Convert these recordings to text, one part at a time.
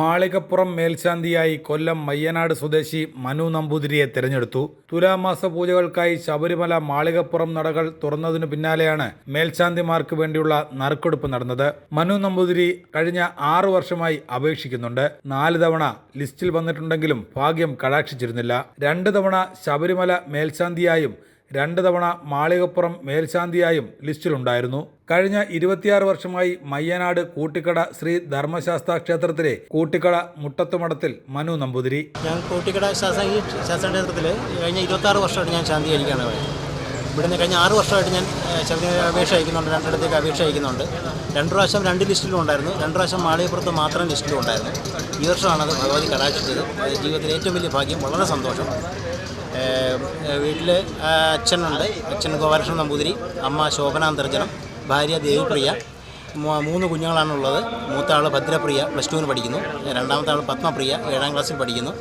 മാളികപ്പുറം മേൽശാന്തിയായി കൊല്ലം മയ്യനാട് സ്വദേശി മനു നമ്പൂതിരിയെ തിരഞ്ഞെടുത്തു. തുലാമാസ പൂജകൾക്കായി ശബരിമല മാളികപ്പുറം നടകൾ തുറന്നതിനു പിന്നാലെയാണ് മേൽശാന്തിമാർക്ക് വേണ്ടിയുള്ള നറുക്കെടുപ്പ് നടന്നത്. മനു നമ്പൂതിരി കഴിഞ്ഞ ആറു വർഷമായി അപേക്ഷിക്കുന്നുണ്ട്. നാല് തവണ ലിസ്റ്റിൽ വന്നിട്ടുണ്ടെങ്കിലും ഭാഗ്യം കടാക്ഷിച്ചിരുന്നില്ല. രണ്ട് തവണ ശബരിമല മേൽശാന്തിയായും രണ്ട് തവണ മാളികപ്പുറം മേൽശാന്തിയായും ലിസ്റ്റിലുണ്ടായിരുന്നു. കഴിഞ്ഞ ഇരുപത്തിയാറ് വർഷമായി മയ്യനാട് കൂട്ടിക്കട ശ്രീ ധർമ്മശാസ്ത്ര ക്ഷേത്രത്തിലെ കൂട്ടിക്കട മുട്ടത്തുമടത്തിൽ മനു നമ്പൂതിരി. ഞാൻ കൂട്ടിക്കട ശാസ്ത്ര ക്ഷേത്രത്തിൽ കഴിഞ്ഞ ഇരുപത്താറ് വർഷമായിട്ട് ഞാൻ ശാന്തി കഴിക്കുകയാണ് ഇവിടെ ഇവിടുന്ന് കഴിഞ്ഞ ആറ് വർഷമായിട്ട് ഞാൻ ശബരിമല അപേക്ഷ അയക്കുന്നുണ്ട് രണ്ടിടത്തേക്ക് അപേക്ഷ അയക്കുന്നുണ്ട്. രണ്ട് പ്രാവശ്യം രണ്ട് ലിസ്റ്റിലും ഉണ്ടായിരുന്നു. രണ്ട് പ്രാവശ്യം മാളികപ്പുറത്ത് മാത്രം ലിസ്റ്റിലും ഉണ്ടായിരുന്നു. ഈ വർഷമാണ് അത് ഭഗവതി കടാക്ഷിച്ചത് അത് ജീവിതത്തിലെ ഏറ്റവും വലിയ ഭാഗ്യം വളരെ സന്തോഷം. വീട്ടിൽ അച്ഛനുണ്ട്. അച്ഛൻ ഗോപാലകൃഷ്ണൻ നമ്പൂതിരി അമ്മ ശോഭനാന്തർജനം ഭാര്യ ദേവിപ്രിയ. മൂന്ന് കുഞ്ഞുങ്ങളാണുള്ളത്. മൂത്ത ആൾ ഭദ്രപ്രിയ പ്ലസ് ടുവിന് പഠിക്കുന്നു. രണ്ടാമത്തെ ആൾ പത്മപ്രിയ ഏഴാം ക്ലാസ്സിൽ പഠിക്കുന്നു.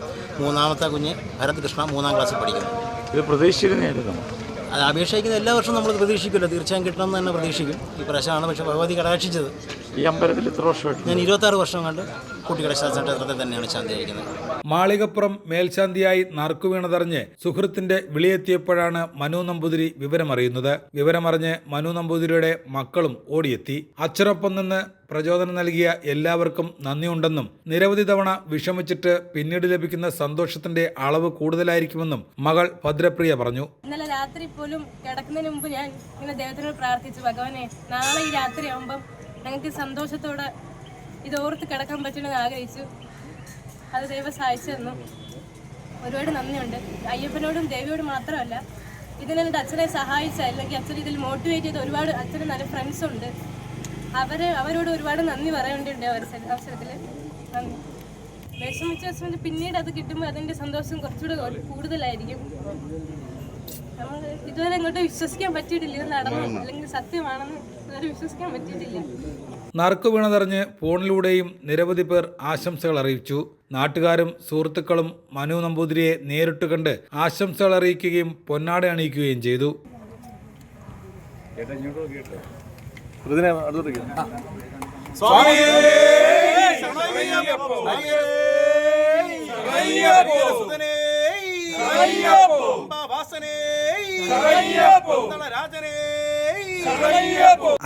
മൂന്നാമത്തെ കുഞ്ഞ് ഭരത് കൃഷ്ണ മൂന്നാം ക്ലാസ്സിൽ പഠിക്കുന്നു. ഇത് പ്രതീക്ഷിച്ചിരുന്നായിരുന്നു അത് അപേക്ഷിക്കുന്ന എല്ലാ വർഷവും നമ്മൾ പ്രതീക്ഷിക്കുമല്ലോ. തീർച്ചയായും കിട്ടണമെന്ന് തന്നെ പ്രതീക്ഷിക്കും. ഈ പ്രാവശ്യമാണ് പക്ഷേ ഭഗവതി കടാക്ഷിച്ചത്. ഈ അമ്പലത്തിൽ ഇത്ര വർഷമായിട്ട് ഞാൻ ഇരുപത്താറ് വർഷം കണ്ട് തന്നെയാണ് മാളികപ്പുറം മേൽശാന്തിയായി നറുക്കുവീണതറിഞ്ഞ് സുഹൃത്തിന്റെ വിളിയെത്തിയപ്പോഴാണ് മനു നമ്പൂതിരി വിവരമറിയുന്നത്. വിവരമറിഞ്ഞ് മനു നമ്പൂതിരിയുടെ മക്കളും ഓടിയെത്തി. അച്ഛനൊപ്പം നിന്ന് പ്രചോദനം നൽകിയ എല്ലാവർക്കും നന്ദിയുണ്ടെന്നും നിരവധി തവണ വിഷമിച്ചിട്ട് പിന്നീട് ലഭിക്കുന്ന സന്തോഷത്തിന്റെ അളവ് കൂടുതലായിരിക്കുമെന്നും മകൾ ഭദ്രപ്രിയ പറഞ്ഞു. ഇന്നലെ രാത്രി പോലും കിടക്കുന്നതിന് മുമ്പ് ഞാൻ ഇങ്ങനെ ദൈവത്തിനോട് പ്രാർത്ഥിച്ചു ഭഗവാനെ നാളെ ഈ രാത്രി ആകുമ്പം ഞങ്ങൾക്ക് സന്തോഷത്തോടെ ഇത് ഓർത്ത് കിടക്കാൻ പറ്റണമെന്ന് ആഗ്രഹിച്ചു. അത് ദൈവം സഹായിച്ചു തന്നു. ഒരുപാട് നന്ദിയുണ്ട്. അയ്യപ്പനോടും ദേവിയോടും മാത്രമല്ല ഇതിനെ എന്റെ അച്ഛനെ സഹായിച്ച അല്ലെങ്കിൽ അച്ഛൻ ഇതിൽ മോട്ടിവേറ്റ് ചെയ്ത ഒരുപാട് അച്ഛന് നല്ല ഫ്രണ്ട്സ് ഉണ്ട്. അവരെ അവരോട് ഒരുപാട് നന്ദി പറയേണ്ടിയുണ്ട് അവരുടെ അവസരത്തിൽ. നന്ദി. വിഷമിച്ച വിഷമിച്ച് പിന്നീട് അത് കിട്ടുമ്പോൾ അതിന്റെ സന്തോഷം കുറച്ചുകൂടെ കൂടുതലായിരിക്കും. നമ്മൾ ഇതുവരെ ഇങ്ങോട്ട് വിശ്വസിക്കാൻ പറ്റിയിട്ടില്ല. ഇത് നടന്നു. അല്ലെങ്കിൽ സത്യമാണെന്ന് ഇതുവരെ വിശ്വസിക്കാൻ പറ്റിയിട്ടില്ല. നറുക്കു വീണതറിഞ്ഞ് ഫോണിലൂടെയും നിരവധി പേർ ആശംസകൾ അറിയിച്ചു നാട്ടുകാരും സുഹൃത്തുക്കളും മനു നമ്പൂതിരിയെ നേരിട്ട് കണ്ട് ആശംസകൾ അറിയിക്കുകയും പൊന്നാട അണിയിക്കുകയും ചെയ്തു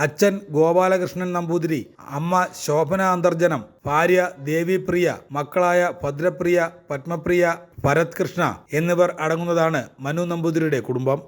അച്ഛൻ ഗോപാലകൃഷ്ണൻ നമ്പൂതിരി അമ്മ ശോഭന അന്തർജനം ഭാര്യ ദേവിപ്രിയ മക്കളായ ഭദ്രപ്രിയ പത്മപ്രിയ ഭരത് കൃഷ്ണ എന്നിവർ അടങ്ങുന്നതാണ് മനു നമ്പൂതിരിയുടെ കുടുംബം.